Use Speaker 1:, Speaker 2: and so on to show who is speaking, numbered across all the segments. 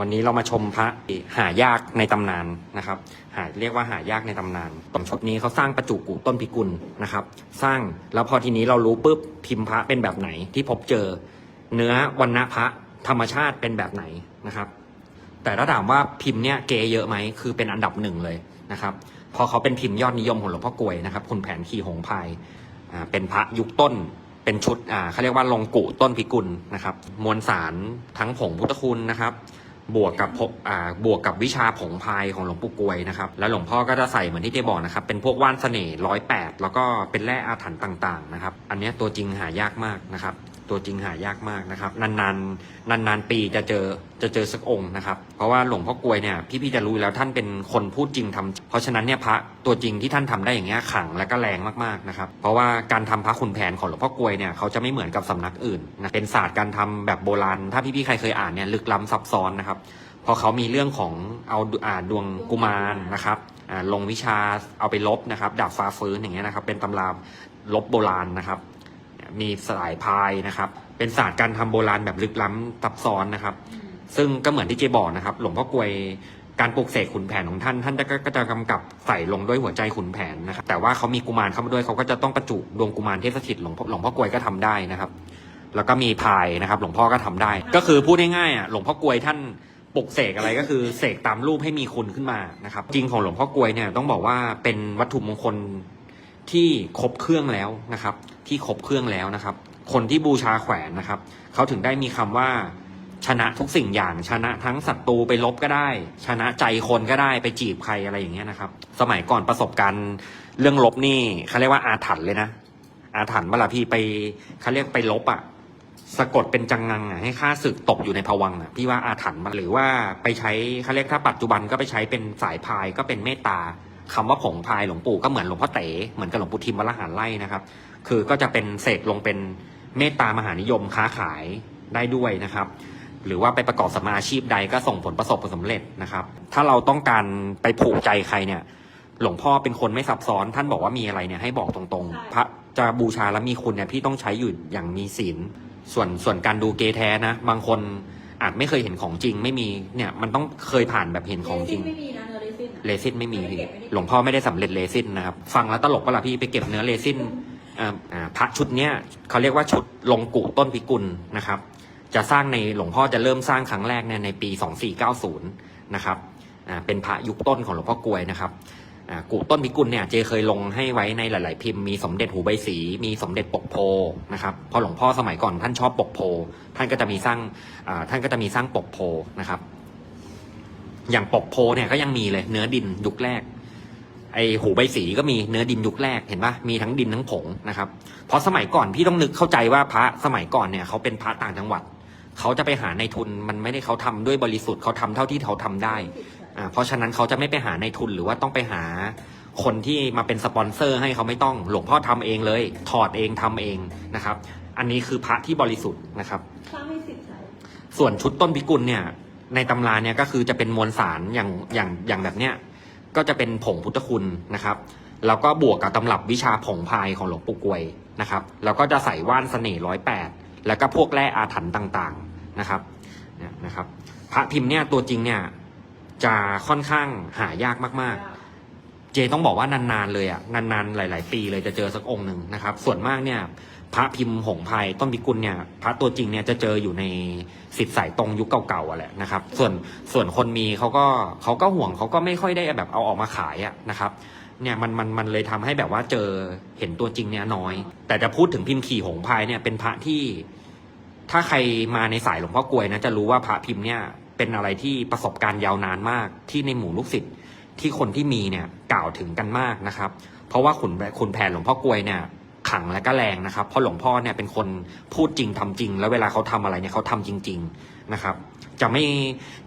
Speaker 1: วันนี้เรามาชมพระหายากในตำนานนะครับ หาเรียกว่าหายากในตำนานตอนชุดนี้เขาสร้างประจุกุต้นพิกุลนะครับ สร้างแล้วพอทีนี้เรารู้ปุ๊บพิมพ์พระเป็นแบบไหนที่พบเจอ เนื้อวันณะพระธรรมชาติเป็นแบบไหนนะครับ แต่ถ้าถามว่าพิมพ์เนี่ยเกเยอะไหมคือเป็นอันดับหนึ่งเลยนะครับ พอเขาเป็นพิมพ์ยอดนิยมของหลวงพ่อกลวยนะครับคุณแผนขี่หงพายเป็นพระยุคต้นเป็นชุดเขาเรียกว่าลงกุต้นพิกุลนะครับ มวลสารทั้งผงพุทธคุณนะครับ บวกกับพกอ่าบวกกับวิชาผงพายของหลวงปู่กวยนะครับ แล้วหลวงพ่อก็จะใส่เหมือนที่เจบอกนะครับ เป็นพวกว่านเสน่ห์ร้อยแปดแล้วก็เป็นแร่อาถรรพ์ต่างๆนะครับ อันนี้ตัวจริงหายากมากนะครับ ตัวจริงหายากมากนะครับ นานๆ นานๆ ปีจะเจอจะเจอสักองค์นะครับ เพราะว่าหลวงพ่อกลวยเนี่ยพี่ๆจะรู้แล้วท่านเป็นคนพูดจริงทำเพราะฉะนั้นเนี่ยพระตัวจริงที่ท่านทำได้อย่างเงี้ยขังและก็แรงมากๆนะครับ เพราะว่าการทำพระขุนแผนของหลวงพ่อกลวยเนี่ยเขาจะไม่เหมือนกับสำนักอื่นนะเป็นศาสตร์การทำแบบโบราณ ถ้าพี่ๆใครเคยอ่านเนี่ยลึกล้ำซับซ้อนนะครับพราะเขามีเรื่องของเอาอ่าดวงกุมารนะครับอ่าลงวิชาเอาไปลบนะครับดาบฟ้าฟื้นอย่างเงี้ยนะครับเป็นตำราลบโบราณนะครับ มีสายพายนะครับ เป็นศาสตร์การทำโบราณแบบลึกล้ำซับซ้อนนะครับ ซึ่งก็เหมือนที่เจบอกนะครับ หลวงพ่อกลวยการปลูกเสกขุนแผนของท่าน ท่านจะก็จะกำกับใส่ลงด้วยหัวใจขุนแผนนะครับ แต่ว่าเขามีกุมารเข้ามาด้วยเขาก็จะต้องประจุดวงกุมารเทพสถิตหลวงพ่อหลวงพ่อกลวยก็ทำได้นะครับ แล้วก็มีพายนะครับ หลวงพ่อก็ทำได้ ก็คือพูดง่ายๆอะหลวงพ่อกลวยท่านปลุกเสกอะไรก็คือเสกตามรูปให้มีคุณขึ้นมานะครับ จริงของหลวงพ่อกลวยเนี่ยต้องบอกว่าเป็นวัตถุมงคล ที่ครบเครื่องแล้วนะครับ ที่ครบเครื่องแล้วนะครับ คนที่บูชาแขวนนะครับเขาถึงได้มีคำว่า ชนะทุกสิ่งอย่างชนะทั้งศัตรูไปลบก็ได้ ชนะใจคนก็ได้ไปจีบใครอะไรอย่างเงี้ยนะครับ สมัยก่อนประสบการณ์เรื่องลบนี่เขาเรียกว่าอาถรรพ์เลยนะ อาถรรพ์เวลาพี่ไปเขาเรียกไปลบอะ่ะสะกดเป็นจังงังอะให้ค่าศึกตกอยู่ในภวังอะพี่ว่าอาถรรพ์มันหรือว่าไปใช้เขาเรียกถ้าปัจจุบันก็ไปใช้เป็นสายพายก็เป็นเมตตา คำว่าผงพายหลวงปู่ก็เหมือนหลวงพ่อเต๋เหมือนกับหลวงปู่ทิมวัดละหารไล่นะครับ คือก็จะเป็นเสกลงเป็นเมตตามหานิยมค้าขายได้ด้วยนะครับ หรือว่าไปประกอบสมมาอาชีพใดก็ส่งผลประสบผลสำเร็จนะครับ ถ้าเราต้องการไปผูกใจใครเนี่ย หลวงพ่อเป็นคนไม่ซับซ้อน ท่านบอกว่ามีอะไรเนี่ยให้บอกตรงๆ พระจะบูชาแล้วมีคุณเนี่ยพี่ต้องใช้อยู่อย่างมีศีลส่วนส่วนการดูเกย์แท้นะ บางคนอาจไม่เคยเห็นของจริงไม่มีเนี่ยมันต้องเคยผ่านแบบเห็นของจริง
Speaker 2: ไม่มีนะ เนื้อเลซินอะ
Speaker 1: เลซินไม่มี
Speaker 2: ไม่ได้
Speaker 1: พี่
Speaker 2: เก็บไม่ได้
Speaker 1: หลวงพ่อไม่ได้สำเร็จเลซินนะครับ ฟังแล้วตลกปะล่ะพี่ไปเก็บเนื้อเลซินอ่าอ่าพระชุดเนี้ยเขาเรียกว่าชุดลงกุต้นพิกุลนะครับ จะสร้างในหลวงพ่อจะเริ่มสร้างครั้งแรกเนี่ยในปี 2490 นะครับอ่าเป็นพระยุคต้นของหลวงพ่อกลวยนะครับอ่ากุต้นพิกุลเนี่ยเจเคยลงให้ไว้ในหลาย ๆ พิมพ์มีสมเด็จหูใบสี มีสมเด็จปกโพนะครับเพราะหลวงพ่อสมัยก่อนท่านชอบปกโพ ท่านก็จะมีสร้างอ่าท่านก็จะมีสร้างปกโพนะครับ อย่างปกโพเนี่ยก็ยังมีเลยเนื้อดินยุคแรก ไอหูใบสีก็มีเนื้อดินยุคแรกเห็นปะมีทั้งดินทั้งผงนะครับ เพราะสมัยก่อนพี่ต้องนึกเข้าใจว่าพระสมัยก่อนเนี่ยเขาเป็นพระต่างจังหวัดเขาจะไปหาในทุนมันไม่ได้เขาทำด้วยบริสุทธิ์เขาทำเท่าที่เขาทำได้อ่าเพราะฉะนั้นเขาจะไม่ไปหาในทุนหรือว่าต้องไปหาคนที่มาเป็นสปอนเซอร์ให้เขาไม่ต้องหลวงพ่อทำเองเลย ถอดเองทำเองนะครับ อันนี้คือพระที่บริสุทธิ์นะครับ
Speaker 2: สร้างให้สิทธิ์ใช้
Speaker 1: ส่วนชุดต้นพิกุลเนี่ย ในตำราเนี่ยก็คือจะเป็นมวลสารอย่างอย่างอย่างแบบเนี้ยก็จะเป็นผงพุทธคุณนะครับ แล้วก็บวกกับตำรับวิชาผงพายของหลวงปู่กวยนะครับแล้วก็จะใส่ว่านเสน่ห์ร้อยแปดแล้วก็พวกแร่อาถรรพ์ต่างๆนะครับเนี่ยนะครับ พระพิมพ์เนี่ยตัวจริงเนี่ยจะค่อนข้างหายากมากๆ เจต้องบอกว่านานๆเลยอะนานๆหลาย ๆ ปีเลยจะเจอสักองค์หนึ่งนะครับ ส่วนมากเนี่ย พระพิมพ์หงพายต้นพิกุลเนี่ยพระตัวจริงเนี่ยจะเจออยู่ในสิทธิ์สายตรงยุคเก่าๆอะแหละนะครับ ส่วนส่วนคนมีเขาก็เขาก็ห่วงเขาก็ไม่ค่อยได้แบบเอาออกมาขายอะนะครับเนี่ยมันมันมันเลยทำให้แบบว่าเจอเห็นตัวจริงเนี่ยน้อย แต่จะพูดถึงพิมพ์ขี่หงพายเนี่ยเป็นพระที่ถ้าใครมาในสายหลวงพ่อกลวยนะจะรู้ว่าพระพิมพ์เนี่ยเป็นอะไรที่ประสบการณ์ยาวนานมากที่ในหมู่ลูกศิษย์ที่คนที่มีเนี่ยกล่าวถึงกันมากนะครับ เพราะว่าขุนขุนแผนหลวงพ่อกลวยเนี่ย ขลังและก็แรงนะครับ เพราะหลวงพ่อเนี่ยเป็นคนพูดจริงทำจริง แล้วเวลาเขาทำอะไรเนี่ยเขาทำจริง ๆนะครับ จะไม่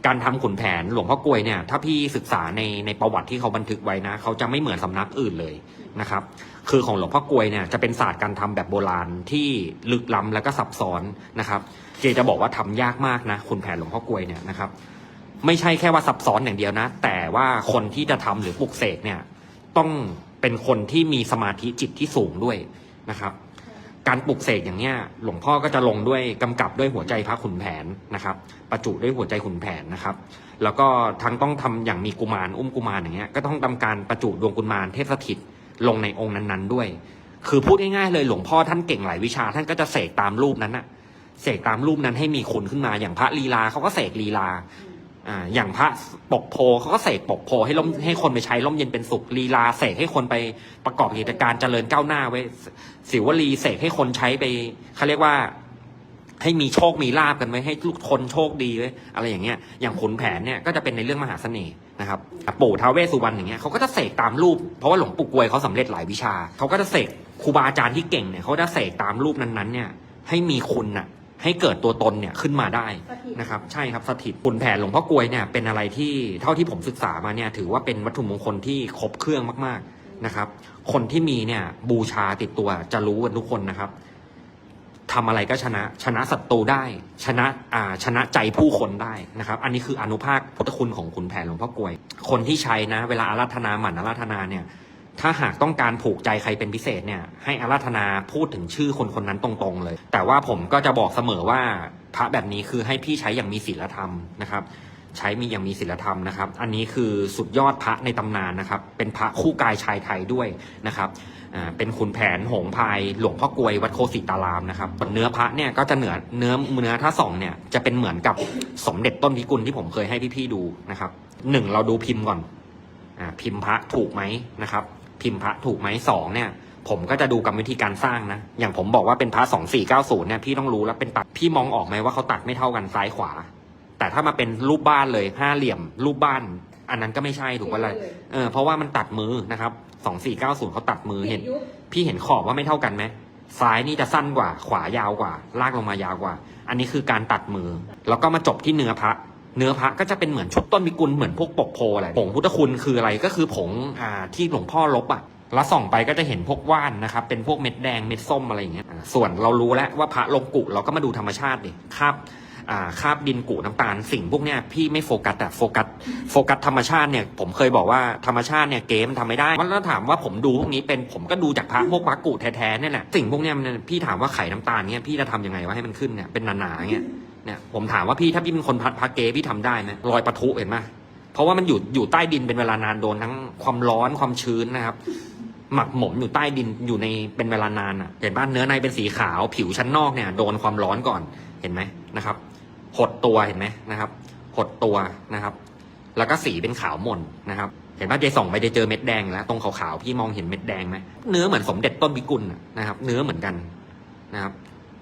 Speaker 1: การทำขุนแผนหลวงพ่อกลวยเนี่ย ถ้าพี่ศึกษาในในประวัติที่เขาบันทึกไว้นะเขาจะไม่เหมือนสำนักอื่นเลยนะครับ คือของหลวงพ่อกลวยเนี่ยจะเป็นศาสตร์การทำแบบโบราณที่ลึกล้ำแล้วก็ซับซ้อนนะครับ เจจะบอกว่าทำยากมากนะคุณแผนหลวงพ่อกลวยเนี่ยนะครับ ไม่ใช่แค่ว่าซับซ้อนอย่างเดียวนะ แต่ว่าคนที่จะทำหรือปลุกเสกเนี่ยต้องเป็นคนที่มีสมาธิจิตที่สูงด้วย นะครับ การปลุกเสกอย่างเนี้ยหลวงพ่อก็จะลงด้วยกำกับด้วยหัวใจพระขุนแผนนะครับ ประจุด้วยหัวใจขุนแผนนะครับ แล้วก็ทั้งต้องทำอย่างมีกุมารอุ้มกุมารอย่างเงี้ยก็ต้องทำการประจุดวงกุมารเทพสถิตลงในองค์นั้นๆด้วย คือพูดง่ายๆเลยหลวงพ่อท่านเก่งหลายวิชาท่านก็จะเสกตามรูปนั้นน่ะเสกตามรูปนั้นให้มีคุณขึ้นมาอย่างพระลีลาเขาก็เสกลีลา อ่าอย่างพระปกโพเขาก็เสกปกโพให้ล่มให้คนไปใช้ล่มเย็นเป็นสุขลีลาเสกให้คนไปประกอบกิจการเจริญก้าวหน้าไว้สิวลีเสกให้คนใช้ไปเขาเรียกว่าให้มีโชคมีลาบกันไว้ให้ทุกคนโชคดีไว้อะไรอย่างเงี้ยอย่างขุนแผนเนี่ยก็จะเป็นในเรื่องมหาเสน่ห์นะครับปู่ท้าวเวสสุวรรณอย่างเงี้ยเขาก็จะเสกตามรูป เพราะว่าหลวงปู่กวยเขาสำเร็จหลายวิชาเขาก็จะเสกครูบาอาจารย์ที่เก่งเนี่ยเขาจะเสกตามรูปนั้นๆเนี่ยให้มีคุณน่ะ ให้เกิดตัวตนเนี่ยขึ้นมาได้
Speaker 2: สถิต
Speaker 1: นะครับใช่ครับสถิตบุญแผ่หลวงพ่อกลวยเนี่ยเป็นอะไรที่เท่าที่ผมศึกษามาเนี่ยถือว่าเป็นวัตถุมงคลที่ครบเครื่องมากๆนะครับ คนที่มีเนี่ยบูชาติดตัวจะรู้กันทุกคนนะครับทำอะไรก็ชนะชนะศัตรูได้ชนะอ่าชนะใจผู้คนได้นะครับ อันนี้คืออนุภาคพุทธคุณของขุนแผนหลวงพ่อกลวย คนที่ใช้นะ เวลาอาราธนาหมั่นอาราธนาเนี่ย ถ้าหากต้องการผูกใจใครเป็นพิเศษเนี่ยให้อาราธนาพูดถึงชื่อคนคนนั้นตรงๆเลย แต่ว่าผมก็จะบอกเสมอว่าพระแบบนี้คือให้พี่ใช้อย่างมีศีลธรรมนะครับ ใช้มีอย่างมีศีลธรรมนะครับ อันนี้คือสุดยอดพระในตำนานนะครับ เป็นพระคู่กายชายไทยด้วยนะครับเป็นขุนแผนหงพายหลวงพ่อกลวยวัดโคสิตารามนะครับเนื้อพระเนี่ยก็จะเหนือเนื้อเนื้อท่าสองเนี่ยจะเป็นเหมือนกับสมเด็จต้นพิกุลที่ผมเคยให้พี่ๆดูนะครับหนึ่งเราดูพิมพ์ก่อนอพิมพ์พระถูกไหมนะครับ พิมพ์พระถูกไหมสองเนี่ย ผมก็จะดูกรรมวิธีการสร้างนะ อย่างผมบอกว่าเป็นพระสองสี่เก้าศูนย์เนี่ยพี่ต้องรู้แล้วเป็นตัดพี่มองออกไหมว่าเขาตัดไม่เท่ากันซ้ายขวา แต่ถ้ามาเป็นรูปบ้านเลยห้าเหลี่ยม รูปบ้าน อันนั้นก็ไม่ใช่ถูกปะเลยเออเพราะว่ามันตัดมือนะครับสองสี่เก้าศูนย์เขาตัดมือเห็น
Speaker 2: ยุบ
Speaker 1: พี่เห็นขอบว่าไม่เท่ากันไหมซ้ายนี่จะสั้นกว่า ขวายาวกว่า ลากลงมายาวกว่า อันนี้คือการตัดมือ แล้วก็มาจบที่เนื้อพระ เนื้อพระก็จะเป็นเหมือนชุดต้นมิกุลเหมือนพวกปกโพอะไรผงพุทธคุณคืออะไรก็คือผงอ่าที่หลวงพ่อลบอะแล้วส่องไปก็จะเห็นพวกว่านนะครับเป็นพวกเม็ดแดงเม็ดส้มอะไรอย่างเงี้ยส่วนเรารู้แล้วว่าพระลงกุเราก็มาดูธรรมชาติดิคราบคาบดินกุน้ำตาลสิ่งพวกเนี้ยพี่ไม่โฟกัสอะโฟกัสโฟกัสธรรมชาติเนี่ยผมเคยบอกว่าธรรมชาติเนี่ยเกมทำไม่ได้แล้วถามว่าผมดูพวกนี้เป็นผมก็ดูจากพระพวกวักกุแท้ๆเนี่ยแหละสิ่งพวกเนี้ยพี่ถามว่าไข่น้ำตาลเนี่ยพี่จะทำยังไงว่าให้มันขึ้นเนี่ยเป็นหนาๆเนี่ย เนี่ยผมถามว่าพี่ถ้าพี่เป็นคนพัดพระเกพี่ทำได้ไหมรอยปะทุเห็นไหมเพราะว่ามันอยู่อยู่ใต้ดินเป็นเวลานานโดนทั้งความร้อนความชื้นนะครับ หมักหมมอยู่ใต้ดินอยู่ในเป็นเวลานานอะเห็นป่ะเนื้อในเป็นสีขาวผิวชั้นนอกเนี่ยโดนความร้อนก่อนเห็นไหมนะครับ หดตัวเห็นไหมนะครับ หดตัวนะครับ แล้วก็สีเป็นขาวหม่นนะครับ เห็นป่ะเจส่องไปเจเจอเม็ดแดงแล้วตรงขาวๆพี่มองเห็นเม็ดแดงไหมเนื้อเหมือนสมเด็จต้นพิกุลนะครับ เนื้อเหมือนกันนะครับ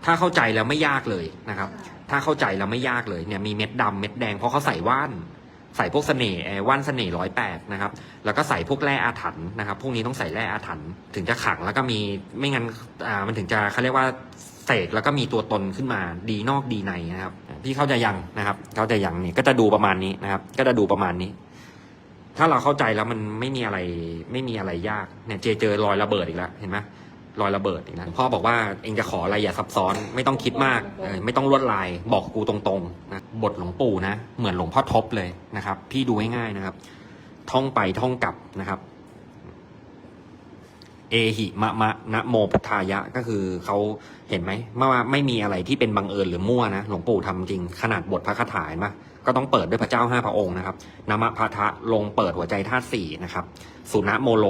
Speaker 1: ถ้าเข้าใจแล้วไม่ยากเลยนะครับ ถ้าเข้าใจแล้วไม่ยากเลยเนี่ยมีเม็ดดำเม็ดแดงเพราะเขาใส่ว่าน ใส่พวกเสน่ห์ว่านเสน่ห์ร้อยแปดนะครับแล้วก็ใส่พวกแร่อาถรรพ์นะครับพวกนี้ต้องใส่แร่อาถรรพ์ถึงจะขังแล้วก็มีไม่งั้นอ่ามันถึงจะเขาเรียกว่าเสกแล้วก็มีตัวตนขึ้นมาดีนอกดีในนะครับพี่เข้าใจยังนะครับ เข้าใจยังนี่ก็จะดูประมาณนี้นะครับ ก็จะดูประมาณนี้ ถ้าเราเข้าใจแล้วมันไม่มีอะไรไม่มีอะไรยากเนี่ยเจเจอรอยระเบิดอีกแล้วเห็นไหม รอยระเบิดอีกแล้วพ่อบอกว่าเองจะขออะไรอย่าซับซ้อนไม่ต้องคิดมากไม่ต้องลวดลายบอกกูตรงๆนะบทหลวงปู่นะ เหมือนหลวงพ่อทบเลยนะครับ พี่ดูง่ายๆนะครับ ท่องไปท่องกลับนะครับ เอหิมะมะนะโมพุทธายะก็คือเขาเห็นไหมว่าไม่มีอะไรที่เป็นบังเอิญหรือมั่วนะหลวงปู่ทำจริงขนาดบทพระคาถาเห็นปะก็ต้องเปิดด้วยพระเจ้าห้าพระองค์นะครับนามะพะทะลงเปิดหัวใจธาตุสี่นะครับ สุนะโมโล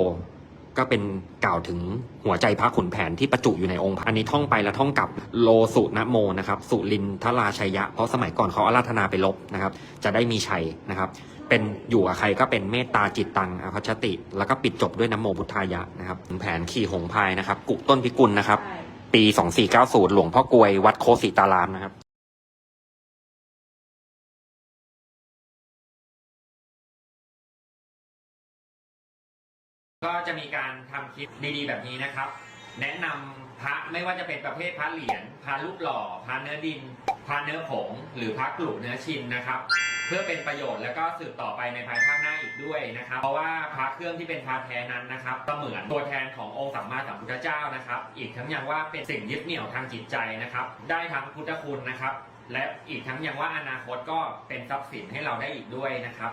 Speaker 1: ก็เป็นกล่าวถึงหัวใจพระขุนแผนที่ประจุอยู่ในองค์พระอันนี้ท่องไปแล้วท่องกลับโลสุนะโมนะครับสุลินทราชัยยะ เพราะสมัยก่อนเขาอาราธนาไปลบนะครับ จะได้มีชัยนะครับ เป็นอยู่กับใครก็เป็นเมตตาจิตตังอภัชติ แล้วก็ปิดจบด้วยนะโมพุทธายะนะครับขุนแผนขี่หงพายนะครับ กุต้นพิกุลนะครับ
Speaker 2: ใช่
Speaker 1: ปี 2490 หลวงพ่อกลวยวัดโคสิตารามนะครับ ก็จะมีการทำคลิปดีๆแบบนี้นะครับ แนะนำพระไม่ว่าจะเป็นประเภทพระเหรียญพระรูปหล่อพระเนื้อดินพระเนื้อผง หรือพระกลุ่เนื้อชินนะครับ เพื่อเป็นประโยชน์แล้วก็สืบต่อไปในภายภาคหน้าอีกด้วยนะครับ เพราะว่าพระเครื่องที่เป็นพระแท้นั้นนะครับก็เหมือนตัวแทนขององค์สัมมาสัมพุทธเจ้านะครับ อีกทั้งยังว่าเป็นสิ่งยึดเหนี่ยวทางจิตใจนะครับ ได้ทั้งพุทธคุณนะครับ และอีกทั้งยังว่าอนาคตก็เป็นทรัพย์สินให้เราได้อีกด้วยนะครับ